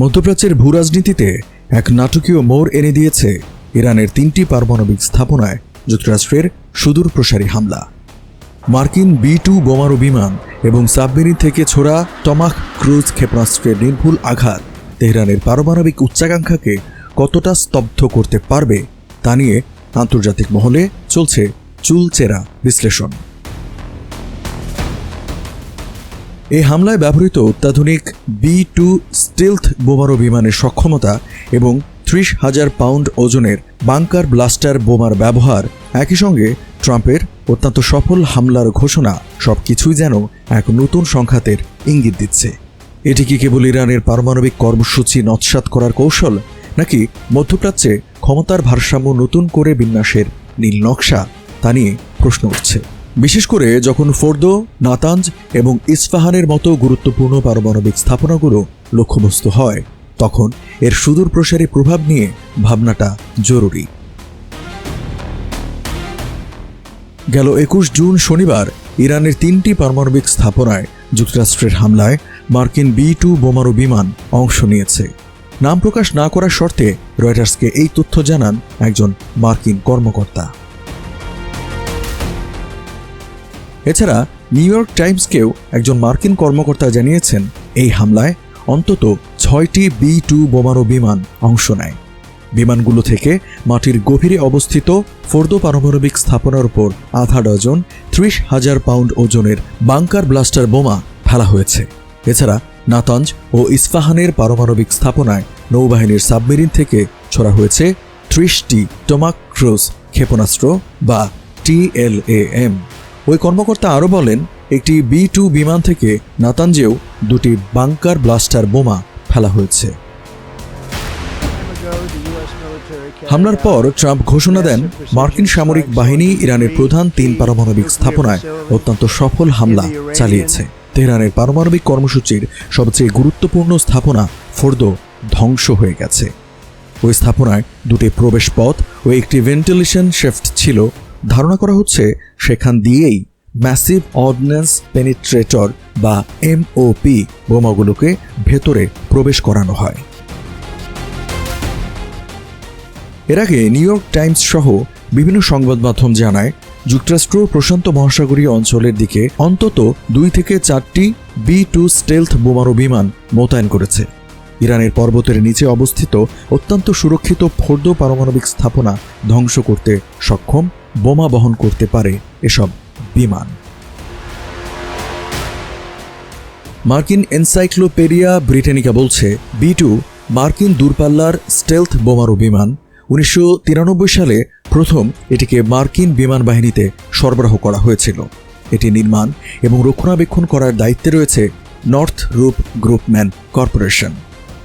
মধ্যপ্রাচ্যের ভূরাজনীতিতে এক নাটকীয় মোড় এনে দিয়েছে ইরানের তিনটি পারমাণবিক স্থাপনায় যুক্তরাষ্ট্রের সুদূর প্রসারী হামলা। মার্কিন বি টু বোমারু বিমান এবং সাবমেরিন থেকে ছোড়া টমাক ক্রুজ ক্ষেপণাস্ত্রের নির্ভুল আঘাত তেহরানের পারমাণবিক উচ্চাকাঙ্ক্ষাকে কতটা স্তব্ধ করতে পারবে তা নিয়ে আন্তর্জাতিক মহলে চলছে চুলচেরা বিশ্লেষণ। এই হামলায় ব্যবহৃত অত্যাধুনিক বি টু স্টিলথ বোমারু বিমানের সক্ষমতা এবং ত্রিশ হাজার পাউন্ড ওজনের বাংকার ব্লাস্টার বোমার ব্যবহার একই সঙ্গে ট্রাম্পের অত্যন্ত সফল হামলার ঘোষণা সবকিছুই যেন এক নতুন সংঘাতের ইঙ্গিত দিচ্ছে। এটি কি কেবল ইরানের পারমাণবিক কর্মসূচি নৎসাত করার কৌশল, নাকি মধ্যপ্রাচ্যে ক্ষমতার ভারসাম্য নতুন করে বিন্যাসের নীল নকশা, তা নিয়ে প্রশ্ন উঠছে। বিশেষ করে যখন ফোর্দো, নাতাঞ্জ এবং ইস্পাহানের মতো গুরুত্বপূর্ণ পারমাণবিক স্থাপনাগুলো লক্ষ্যবস্তু হয়, তখন এর সুদূর প্রসারী প্রভাব নিয়ে ভাবনাটা জরুরি। গেল একুশ জুন শনিবার ইরানের তিনটি পারমাণবিক স্থাপনায় যুক্তরাষ্ট্রের হামলায় মার্কিন বি টু বোমারু বিমান অংশ নিয়েছে। নাম প্রকাশ না করার শর্তে রয়টার্সকে এই তথ্য জানান একজন মার্কিন কর্মকর্তা। এছাড়া নিউ ইয়র্ক টাইমসকেও একজন মার্কিন কর্মকর্তা জানিয়েছেন, এই হামলায় অন্তত ছয়টি বি টু বোমারু বিমান অংশ নেয়। বিমানগুলো থেকে মাটির গভীরে অবস্থিত ফোর্দো পারমাণবিক স্থাপনার উপর আধা ডজন, ত্রিশ হাজার পাউন্ড ওজনের বাংকার ব্লাস্টার বোমা ফেলা হয়েছে। এছাড়া নাতাঞ্জ ও ইস্পাহানের পারমাণবিক স্থাপনায় নৌবাহিনীর সাবমেরিন থেকে ছড়া হয়েছে ত্রিশটি টমাক ক্রুজ ক্ষেপণাস্ত্র বা টিএলএএম ওই কর্মকর্তা আরও বলেন, একটি বি টু বিমান থেকে নাতানজেও দুটি বাংকার ব্লাস্টার বোমা ফেলা হয়েছে। হামলার পর ট্রাম্প ঘোষণা দেন, মার্কিন সামরিক বাহিনী ইরানের প্রধান তিন পারমাণবিক স্থাপনায় অত্যন্ত সফল হামলা চালিয়েছে। তেহরানের পারমাণবিক কর্মসূচির সবচেয়ে গুরুত্বপূর্ণ স্থাপনা ফোর্দো ধ্বংস হয়ে গেছে। ওই স্থাপনায় দুটি প্রবেশ পথ ও একটি ভেন্টিলেশন শেফট ছিল ধারণা করা হচ্ছে সেখান দিয়েই ম্যাসিভ অর্ডিন্যান্স পেনিট্রেটর বা এমওপি বোমাগুলোকে ভেতরে প্রবেশ করানো হয়। এর আগে নিউ ইয়র্ক টাইমস সহ বিভিন্ন সংবাদ মাধ্যম জানায়, যুক্তরাষ্ট্র প্রশান্ত মহাসাগরীয় অঞ্চলের দিকে অন্তত দুই থেকে চারটি বি টু স্টেলথ বোমারু বিমান মোতায়েন করেছে। ইরানের পর্বতের নিচে অবস্থিত অত্যন্ত সুরক্ষিত ফোর্দো পারমাণবিক স্থাপনা ধ্বংস করতে সক্ষম বোমা বহন করতে পারে এসব বিমান। মার্কিন এনসাইক্লোপেডিয়া ব্রিটেনিকা বলছে, বি টু মার্কিন দূরপাল্লার স্টেলথ বোমারু বিমান উনিশশো তিরানব্বই সালে প্রথম এটিকে মার্কিন বিমান বাহিনীতে সরবরাহ করা হয়েছিল। এটি নির্মাণ এবং রক্ষণাবেক্ষণ করার দায়িত্বে রয়েছে নর্থ রূপ গ্রুপম্যান কর্পোরেশন।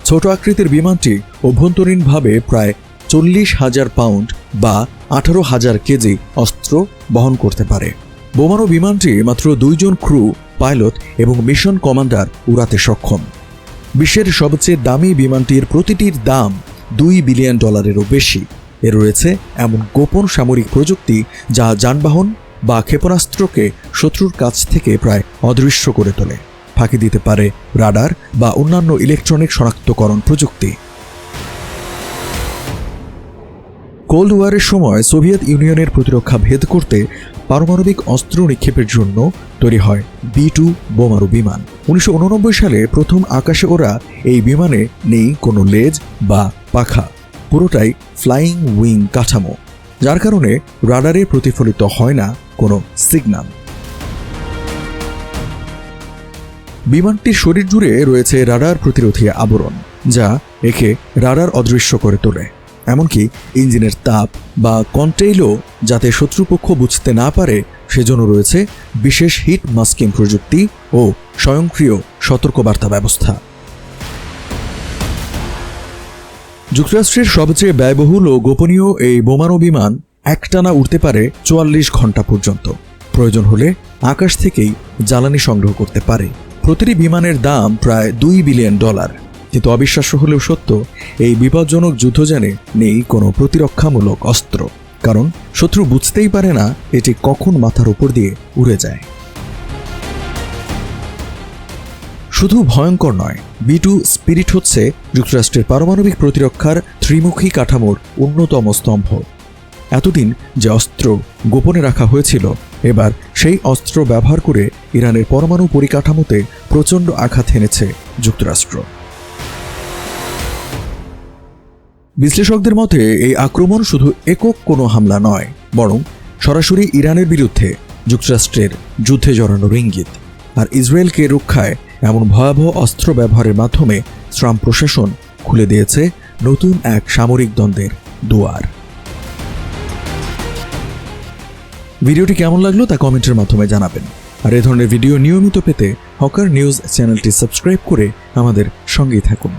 ছোট আকৃতির বিমানটি অভ্যন্তরীণভাবে প্রায় চল্লিশ হাজার পাউন্ড বা আঠারো হাজার কেজি অস্ত্র বহন করতে পারে। বোমারু বিমানটি মাত্র দুইজন ক্রু, পাইলট এবং মিশন কমান্ডার উড়াতে সক্ষম। বিশ্বের সবচেয়ে দামি বিমানটির প্রতিটির দাম দুই বিলিয়ন ডলারেরও বেশি। এর রয়েছে এমন গোপন সামরিক প্রযুক্তি যা যানবাহন বা ক্ষেপণাস্ত্রকে শত্রুর কাছ থেকে প্রায় অদৃশ্য করে তোলে। ফাঁকি দিতে পারে রাডার বা অন্যান্য ইলেকট্রনিক শনাক্তকরণ প্রযুক্তি। কোল্ড ওয়ারের সময় সোভিয়েত ইউনিয়নের প্রতিরক্ষা ভেদ করতে পারমাণবিক অস্ত্র নিক্ষেপের জন্য তৈরি হয় বি টু বোমারু বিমান। উনিশশো উননব্বই সালে প্রথম আকাশে ওরা এই বিমানে নেই কোনো লেজ বা পাখা, পুরোটাই ফ্লাইং উইং কাঠামো, যার কারণে রাডারে প্রতিফলিত হয় না কোনো সিগন্যাল। বিমানটির শরীর জুড়ে রয়েছে রাডার প্রতিরোধী আবরণ, যা একে রাডার অদৃশ্য করে তোলে। এমনকি ইঞ্জিনের তাপ বা কন্টেইলও যাতে শত্রুপক্ষ বুঝতে না পারে, সেজন্য রয়েছে বিশেষ হিট মাস্কিং প্রযুক্তি ও স্বয়ংক্রিয় সতর্কবার্তা ব্যবস্থা। যুক্তরাষ্ট্রের সবচেয়ে ব্যয়বহুল ও গোপনীয় এই বোমারু বিমান একটানা উঠতে পারে চুয়াল্লিশ ঘণ্টা পর্যন্ত। প্রয়োজন হলে আকাশ থেকেই জ্বালানি সংগ্রহ করতে পারে। প্রতিটি বিমানের দাম প্রায় দুই বিলিয়ন ডলার। কিন্তু অবিশ্বাস্য হলেও সত্য, এই বিপজ্জনক যুদ্ধযানে নেই কোনো প্রতিরক্ষামূলক অস্ত্র। কারণ শত্রু বুঝতেই পারে না এটি কখন মাথার উপর দিয়ে উড়ে যায়। শুধু ভয়ঙ্কর নয়, বি টু স্পিরিট হচ্ছে যুক্তরাষ্ট্রের পারমাণবিক প্রতিরক্ষার ত্রিমুখী কাঠামোর অন্যতম স্তম্ভ। এতদিন যে অস্ত্র গোপনে রাখা হয়েছিল, এবার সেই অস্ত্র ব্যবহার করে ইরানের পরমাণু পরিকাঠামোতে প্রচণ্ড আঘাত হেনেছে যুক্তরাষ্ট্র। বিশ্লেষকদের মতে, এই আক্রমণ শুধু একক কোনো হামলা নয়, বরং সরাসরি ইরানের বিরুদ্ধে যুক্তরাষ্ট্রের যুদ্ধে জড়ানোর ইঙ্গিত আর ইসরায়েলকে রক্ষায় এমন ভয়াবহ অস্ত্র ব্যবহারের মাধ্যমে ট্রাম্প প্রশাসন খুলে দিয়েছে নতুন এক সামরিক দ্বন্দ্বের দুয়ার। ভিডিওটি কেমন লাগল তা কমেন্টের মাধ্যমে জানাবেন। আর এ ধরনের ভিডিও নিয়মিত পেতে হকার নিউজ চ্যানেলটি সাবস্ক্রাইব করে আমাদের সঙ্গেই থাকুন।